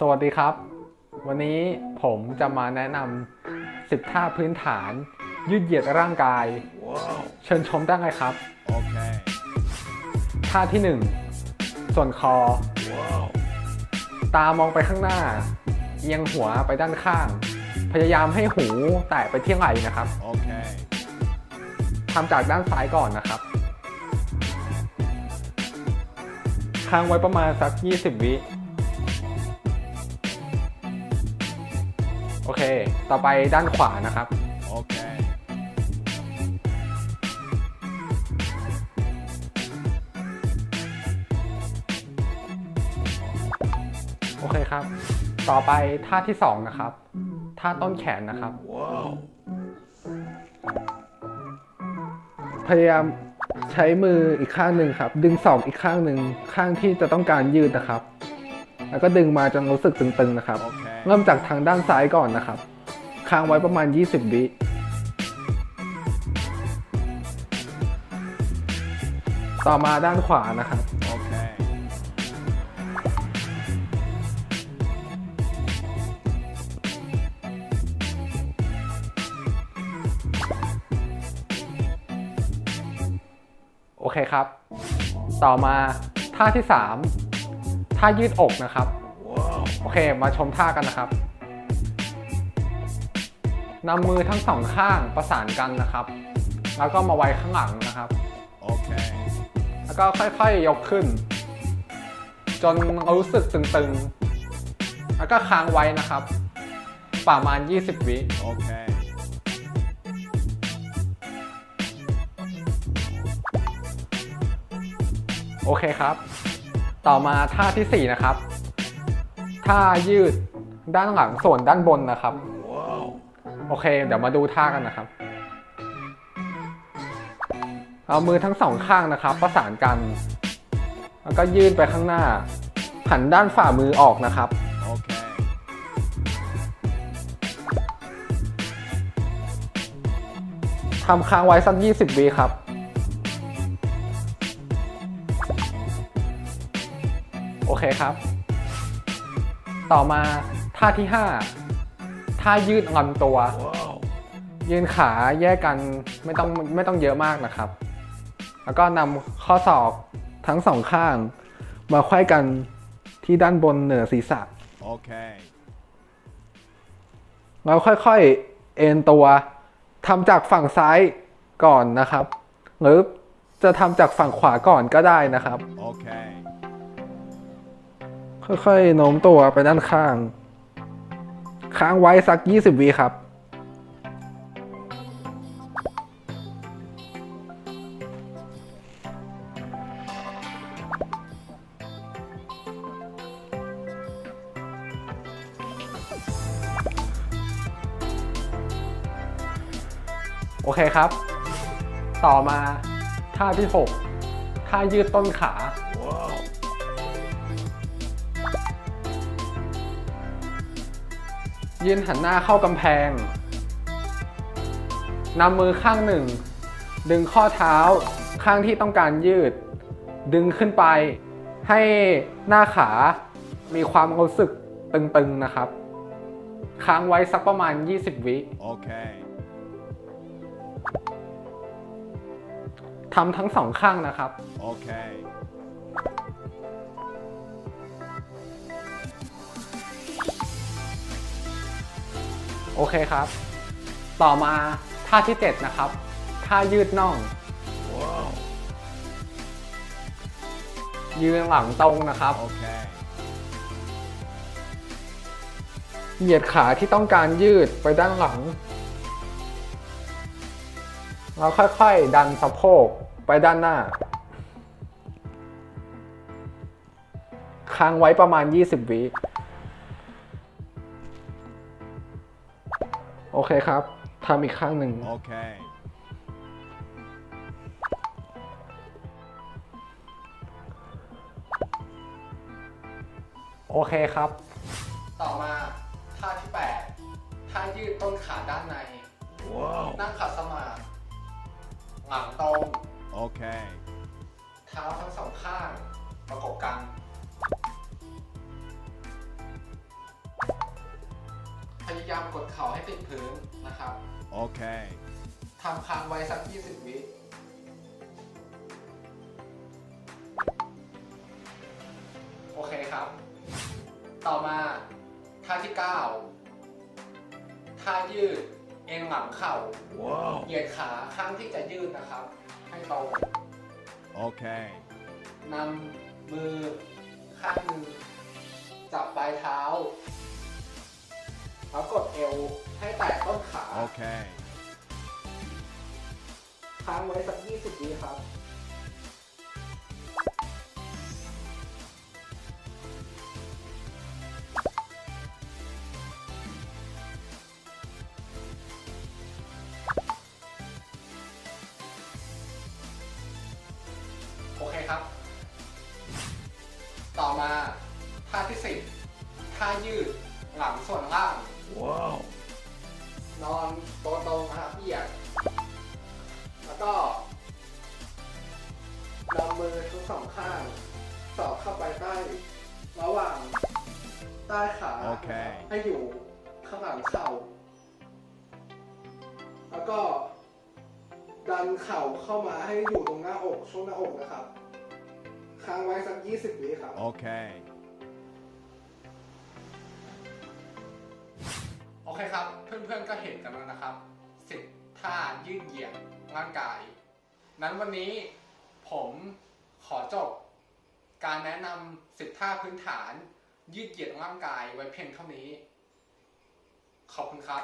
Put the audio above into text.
สวัสดีครับ วันนี้ผมจะมาแนะนำ10 ท่าพื้นฐาน ยืดเหยียดร่างกาย เชิญชมได้เลยครับ Okay. ท่าที่ 1 ส่วนคอ ตามองไปข้างหน้า เอียงหัวไปด้านข้าง พยายามให้หูแตะไปที่ไหล่นะครับ Okay. ทำจากด้านซ้ายก่อนนะครับค้างไว้ประมาณสัก 20 วิ โอเค ต่อไปด้านขวานะครับ Okay. โอเคครับ ต่อไปท่าที่2นะครับ ท่าต้นแขนนะครับ Whoa. พยายามใช้มืออีกข้างหนึ่งครับ ดึงศอกอีกข้างหนึ่งข้างที่จะต้องการยืดนะครับ แล้วก็ดึงมาจนรู้สึกตึงๆนะครับ Okay. เริ่มจากทางด้านซ้ายก่อนนะครับ ค้างไว้ประมาณ 20 วิต่อมาด้านขวานะครับ Okay. โอเคครับ ต่อมาท่าที่ 3 ท่ายืดอกนะครับ Whoa. โอเค มาชมท่ากันนะครับนำมือทั้งสองข้างประสานกันนะครับ แล้วก็มาไว้ข้างหลังนะครับ Okay. แล้วก็ค่อยๆยกขึ้น จนรู้สึกตึงๆ แล้วก็ค้างไว้นะครับ ประมาณ 20 วิ Okay. โอเคครับ ต่อมาท่าทีสี่ 4 นะครับ ท่ายืดด้านหลังส่วนด้านบนนะครับ Whoa. โอเค เดี๋ยวมาดูท่ากันนะครับ เอามือทั้งสองข้างนะครับ ประสานกัน แล้วก็ยื่นไปข้างหน้า หันด้านฝ่ามือออกนะครับ Okay. ทำค้างไว้สัก 20วิครับ เคครับ ต่อมาท่าที่ 5 ท่ายืดลำตัว Whoa. ยืนขาแยกกันไม่ต้องไม่ต้องเยอะมากนะครับ แล้วก็นำข้อศอกทั้งสองข้าง มาไขว้กันที่ด้านบนเหนือศีรษะ Okay. แล้วค่อยๆ เอ็นตัวทำจากฝั่งซ้ายก่อนนะครับ หรือจะทำจากฝั่งขวาก่อนก็ได้นะครับ Okay. ค่ ค่อยๆโน้มตัวไปด้านข้าง ค้างไว้สัก 20วิครับ โอเคครับ ต่อมาท่าที่ 6 ท่ายืดต้นขา ยืนหันหน้าเข้ากำแพงนำมือข้างหนึ่ง ดึงข้อเท้าข้างที่ต้องการยืด ดึงขึ้นไป ให้หน้าขามีความรู้สึกตึงๆนะครับ ค้างไว้สักประมาณ 20 วิ Okay. ทำทั้งสองข้างนะครับ Okay. โอเคครับ ต่อมาท่าที่ 7 นะครับ ท่ายืดน่อง Whoa. ยืนหลังตรงนะครับ Okay. เหยียดขาที่ต้องการยืดไปด้านหลังแล้วค่อยๆ ดันสะโพกไปด้านหน้า ค้างไว้ประมาณ 20 วิ โอเคครับทำอีกข้างหนึ่ง Okay. โอเคครับ ต่อมาท่าที่8ท่ายืดต้นขาด้านใน Whoa. นั่งขัดสมาธิหลังตรง Okay. เท้าทั้งสองข้าง ประกบกันายามกดเข่าให้ติดพื้นนะครับ Okay. ทำค้างไว้สัก 20 วิโอเคครับ ต่อมาท่าที่ 9 ท่ายืด เอ็นหลังเข่า Whoa. เหยียดขาข้างที่จะยืดนะครับ ให้ตรง Okay. นำมือข้างหนึ่งจับปลายเท้า แล้วกดเอวให้แตะต้นขา Okay. ค้างไว้สัก 20วิครับ โอเคครับ ต่อมาท่าที่ 10ท่ายืดหลังส่วนล่าง Whoa. นอนตัวตรงนะครับเหยียดแล้วก็นำมือทั้งสองข้าง สอดเข้าไปใต้ ระหว่างใต้ขาโอเคนะครับให้อยู่ข้างหลังเข่า แล้วก็ดันเข่าเข้ามาให้อยู่ตรงหน้าอกช่วงหน้าอกนะครับ ค้างไว้สัก 20วิครับ Okay. เคครับ เพื่อนๆก็เห็นกันแล้วนะครับสิบท่ายืดเหยียดร่างกาย นั้นวันนี้ผมขอจบ การแนะนำสิบท่าพื้นฐานยืดเหยียดร่างกายไว้เพียงเท่านี้ ขอบคุณครับ